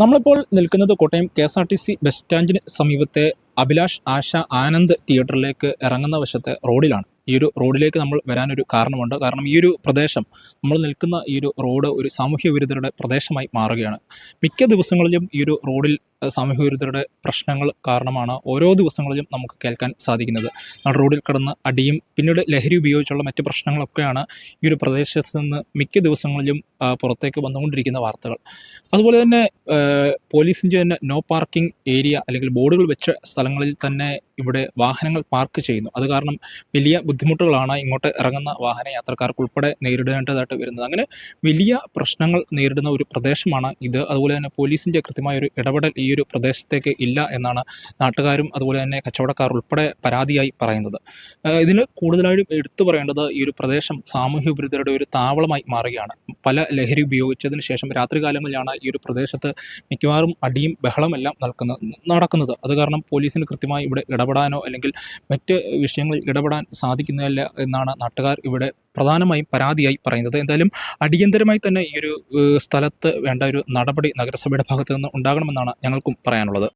നമ്മളിപ്പോൾ നിൽക്കുന്നത് Kottayam K S R T C bus സ്റ്റാൻഡിന് സമീപത്തെ അഭിലാഷ് ആശ ആനന്ദ് തിയേറ്ററിലേക്ക് ഇറങ്ങുന്ന വശത്തെ റോഡിലാണ്. ഈ ഒരു റോഡിലേക്ക് നമ്മൾ വരാനൊരു കാരണമുണ്ട്. കാരണം ഈ ഒരു പ്രദേശം നമ്മൾ നിൽക്കുന്ന ഈ ഒരു റോഡ് ഒരു സാമൂഹ്യ വിരുദ്ധരുടെ പ്രദേശമായി മാറുകയാണ്. മിക്ക ദിവസങ്ങളിലും ഈ ഒരു റോഡിൽ സാമൂഹ്യ വിരുദ്ധരുടെ പ്രശ്നങ്ങൾ കാരണമാണ് ഓരോ ദിവസങ്ങളിലും നമുക്ക് കേൾക്കാൻ സാധിക്കുന്നത്. റോഡിൽ കിടന്ന് അടിയും പിന്നീട് ലഹരി ഉപയോഗിച്ചുള്ള മറ്റ് പ്രശ്നങ്ങളൊക്കെയാണ് ഈ ഒരു പ്രദേശത്ത് നിന്ന് മിക്ക ദിവസങ്ങളിലും പുറത്തേക്ക് വന്നുകൊണ്ടിരിക്കുന്ന വാർത്തകൾ. അതുപോലെ തന്നെ പോലീസിന്റെ തന്നെ നോ പാർക്കിംഗ് ഏരിയ അല്ലെങ്കിൽ ബോർഡുകൾ വെച്ച സ്ഥലങ്ങളിൽ തന്നെ ഇവിടെ വാഹനങ്ങൾ പാർക്ക് ചെയ്യുന്നു. അത് കാരണം വലിയ ബുദ്ധിമുട്ടുകളാണ് ഇങ്ങോട്ട് ഇറങ്ങുന്ന വാഹന യാത്രക്കാർക്ക് ഉൾപ്പെടെ നേരിടേണ്ടതായിട്ട് വരുന്നത്. അങ്ങനെ വലിയ പ്രശ്നങ്ങൾ നേരിടുന്ന ഒരു പ്രദേശമാണ് ഇത്. അതുപോലെ തന്നെ പോലീസിന്റെ കൃത്യമായ ഒരു ഇടപെടൽ ഈ ഒരു പ്രദേശത്തേക്ക് ഇല്ല എന്നാണ് നാട്ടുകാരും അതുപോലെ തന്നെ കച്ചവടക്കാർ ഉൾപ്പെടെ പരാതിയായി പറയുന്നത്. ഇതിന് കൂടുതലായും എടുത്തു പറയേണ്ടത് ഈ ഒരു പ്രദേശം സാമൂഹ്യ വിരുദ്ധരുടെ ഒരു താവളമായി മാറുകയാണ്. പല ലഹരി ഉപയോഗിച്ചതിന് ശേഷം രാത്രികാലങ്ങളിലാണ് ഈ ഒരു പ്രദേശത്ത് മിക്കവാറും അടിയും ബഹളമെല്ലാം നൽകുന്നത് നടക്കുന്നത്. അത് കാരണം പോലീസിന് കൃത്യമായി ഇവിടെ ഇടപെടാനോ അല്ലെങ്കിൽ മറ്റ് വിഷയങ്ങളിൽ ഇടപെടാൻ സാധിക്കുന്നില്ല എന്നാണ് നാട്ടുകാർ ഇവിടെ പ്രധാനമായും പരാതിയായി പറയുന്നത്. എന്തായാലും അടിയന്തരമായി തന്നെ ഈ ഒരു സ്ഥലത്ത് വേണ്ട ഒരു നടപടി നഗരസഭയുടെ ഭാഗത്ത് നിന്ന് ഉണ്ടാകണമെന്നാണ് ഞങ്ങൾക്കും പറയാനുള്ളത്.